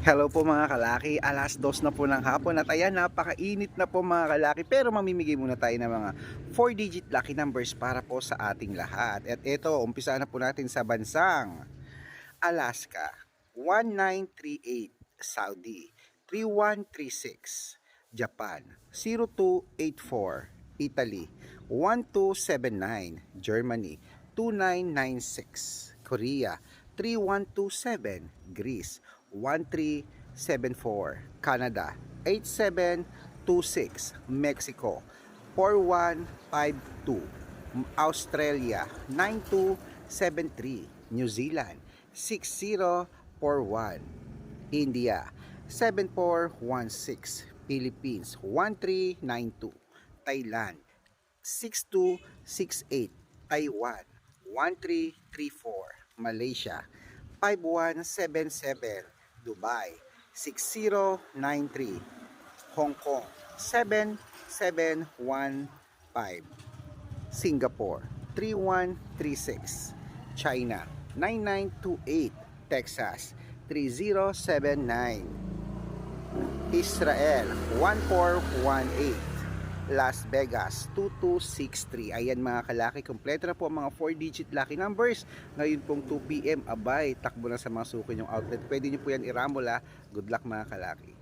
Hello po mga kalaki, alas dos na po ng hapon at ayan napakainit na po mga kalaki pero mamimigay muna tayo ng mga 4 digit lucky numbers para po sa ating lahat. At ito, umpisa na po natin sa bansang Alaska 1938, Saudi 3136, Japan 0284, Italy 1279, Germany 2996, Korea 3127, Greece 1374, Canada. 8726, Mexico. 4152, Australia. 9273, New Zealand. 6041, India. 7416, Philippines. 1392, Thailand. 6268, Taiwan. 1334, Malaysia. 5177, Dubai 6093, Hong Kong 7715, Singapore 3136, China 9928, Texas 3079, Israel 1418, Las Vegas 2263. Ayan mga kalaki, kompleto na po ang mga 4 digit lucky numbers. Ngayon pong 2 p.m. abay, takbo na sa mga suki yung outlet. Pwede nyo po yan irambola. Good luck mga kalaki.